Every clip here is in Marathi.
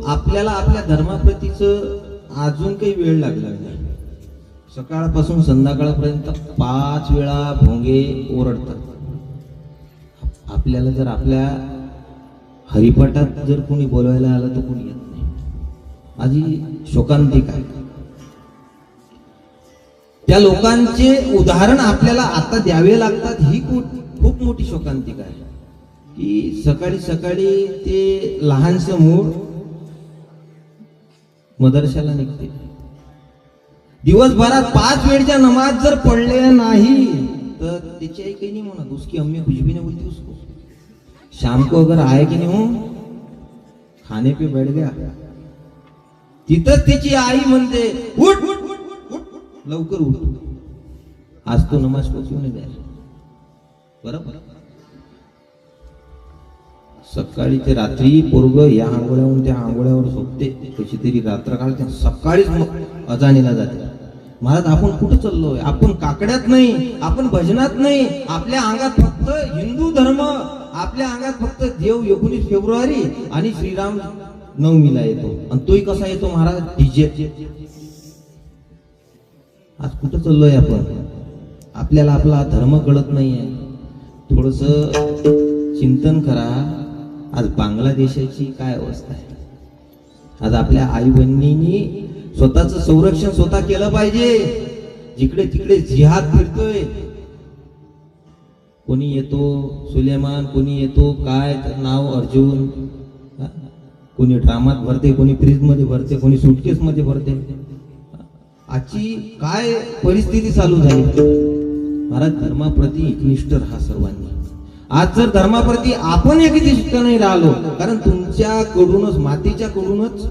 आपल्याला आपल्या धर्माप्रतीच अजून काही वेळ लागला नाही. सकाळपासून संध्याकाळपर्यंत पाच वेळा भोंगे ओरडतात. आपल्याला जर आपल्या हरिपाठात जर कोणी बोलवायला आलं तर कोणी येत नाही. माझी शोकांतिक आहे त्या लोकांचे उदाहरण आपल्याला आता द्यावे लागतात ही खूप खूप मोठी शोकांतिका आहे की सकाळी सकाळी ते लहानसं मूळ मदरशाला निघते. दिवसभरात पाच वेळच्या नमाज जर पडले नाही तर त्याची आई काही नाही म्हणत उसकी अम्मी कुछ भी नहीं बोलती उसको. शाम को अगर आए की नाही हो खाने पे बैठ गया. तिथंच त्याची आई म्हणते उठ उठ उठ, उठ लवकर उठ. आज तो नमाज पोचू द्या. द्यायला बरोबर? सकाळी ते रात्री पोरग या आंघोळ्यावरून त्या आंघोळ्यावर झोपते. कशी तरी रात्र काढते. सकाळीच मग अजाणीला जाते. महाराज आपण कुठं चाललोय? आपण काकड्यात नाही. आपण भजनात नाही. आपल्या अंगात फक्त हिंदू धर्म. आपल्या अंगात फक्त देव एकोणीस फेब्रुवारी आणि श्रीराम नवमीला येतो. आणि तोही कसा येतो महाराज? डीजे. आज कुठं चाललोय आपण? आपल्याला आपला धर्म कळत नाहीये. थोडस चिंतन करा. आज बांगलादेशाची काय अवस्था आहे? आज आपल्या आई बहिणींनी स्वतःच संरक्षण स्वतः केलं पाहिजे. जिकडे तिकडे जिहाद फिरतोय. कोणी येतो सुलेमान कोणी येतो काय नाव अर्जुन. कोणी ड्रामात भरते कोणी फ्रीजमध्ये भरते कोणी सुटकेसमध्ये भरते. आजची काय परिस्थिती चालू झाली? महाराज धर्माप्रती एकनिष्ठ राहा सर्वांनी. आज जर धर्माप्रती आपण या एकनिष्ठ नाही राहिलो कारण तुमच्याकडूनच मातीच्याकडूनच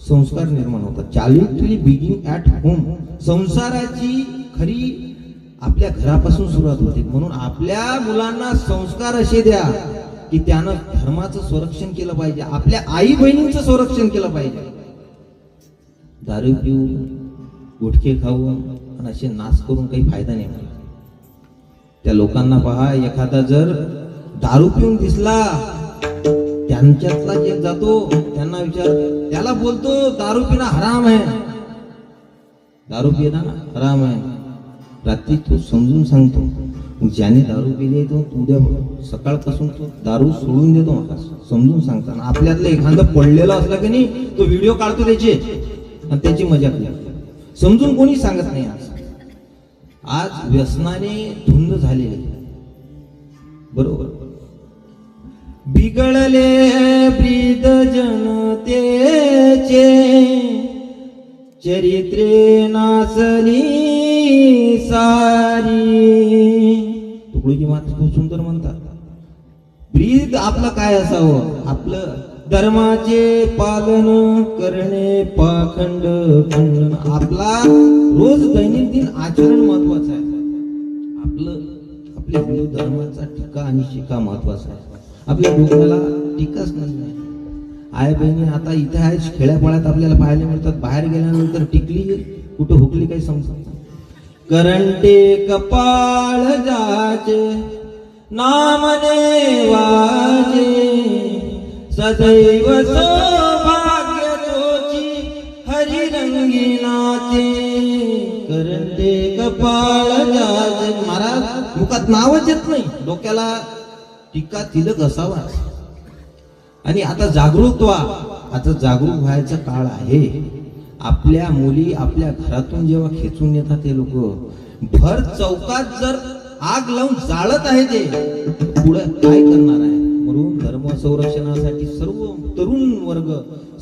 संस्कार निर्माण होतात. चालू बिगिंग ऍट होम संसाराची खरी आपल्या घरापासून सुरुवात होते. म्हणून आपल्या मुलांना संस्कार असे द्या की त्यानं धर्माचं संरक्षण केलं पाहिजे. आपल्या आई बहिणींचं संरक्षण केलं पाहिजे. दारू पिऊ गुटखे खाऊ आणि असे नाच करून काही फायदा नाही. त्या लोकांना पहा एखादा जर दारू पिऊन दिसला त्यांच्यातला एक जातो त्यांना विचार त्याला बोलतो दारू पिणं हराम आहे. दारू पिणं हराम आहे. रात्री तो समजून सांगतो ज्याने दारू पिली तो उद्या सकाळपासून तो दारू सोडून देतो मला समजून सांगताना आपल्यातलं एखादं पडलेला असलं की नाही तो व्हिडिओ काढतो त्याचे. आणि त्याची मजा करतो. समजून कोणी सांगत नाही आज. आज व्यसनाने धुंद झाले बरोबर? बिघडले प्रीत जनतेचे चरित्रे नासली सारी. तुकडोजी मात खूप सुंदर म्हणतात. ब्रीद आपलं काय असावं? आपलं धर्माचे पालन करणे पाखंड खंडन आपला रोज दैनंदिन आचरण महत्वाचं आहे. आपलं आपल्या हिंदू धर्माचा टीका आणि शिका महत्त्वाचा आहे. आपल्या डोक्याला टीकाच नाही आई बहिणी आता इथे आहे खेड्यापाड्यात आपल्याला पाहायला मिळतात. बाहेर गेल्यानंतर टिकली कुठं हुकली काही समजत करंटे कपाळ जाचे नामने वाजे सदैव सौभाग्य तोची हरी रंगीनाचे करते कपाळ जाचे महाराज मुखात नावच येत नाही. डोक्याला टीका तिलक असावा. आणि आता जागृत व्हा. आता जागरूक व्हायचा काळ आहे. आपल्या मुली आपल्या घरातून जेव्हा खेचून येतात ते लोक भर चौकात जर आग लावून जाळत आहे ते पुढे काय करणार आहे? म्हणून धर्म संरक्षणासाठी सर्व तरुण वर्ग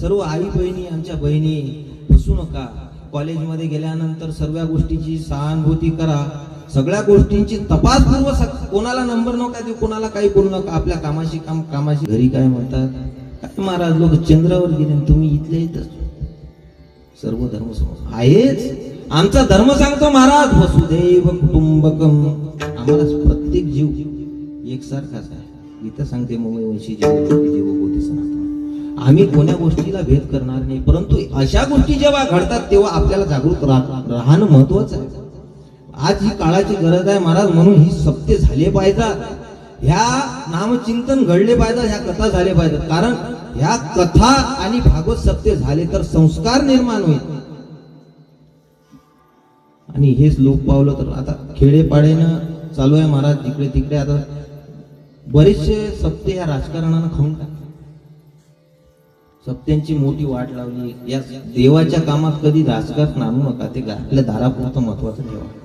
सर्व आई बहिणी आमच्या बहिणी फसू नका. कॉलेजमध्ये गेल्यानंतर सर्व गोष्टीची सहानुभूती करा. सगळ्या गोष्टींची तपासपूर्व सग- कोणाला नंबर नका देऊ कोणाला काही बोलू नका. आपल्या कामाशी काम कामाशी. घरी काय म्हणतात? काय महाराज लोक चंद्रावर गेले तुम्ही इथले इथंच. सर्व धर्म समज आहेच. आमचा धर्म सांगतो महाराज वसुदैव कुटुंबकम. आम्हाला प्रत्येक जीव एकसारखाच आहे. गीता सांगते मुंबईवंशी जीव जीव बोधी सनातन आम्ही कोण्या गोष्टीला भेद करणार नाही परंतु अशा गोष्टी जेव्हा घडतात तेव्हा आपल्याला जागृत राहणं महत्वाचं आहे. आज ही काळाची गरज आहे महाराज म्हणून ही सत्य झाले पाहिजेत. ह्या नामचिंतन घडले पाहिजे ह्या कथा झाल्या पाहिजेत. कारण ह्या कथा आणि भागवत सत्य झाले तर संस्कार निर्माण होईल. आणि हेच लोक पावलं तर आता खेडेपाड्यानं चालू आहे महाराज जिकडे तिकडे आता बरेचसे सत्य या राजकारणानं खाऊन टाकले. सप्त्यांची मोठी वाट लावली. या देवाच्या कामात कधी राजकारण आणू नका ते आपल्या दारापुरतं महत्वाचं ठेवा.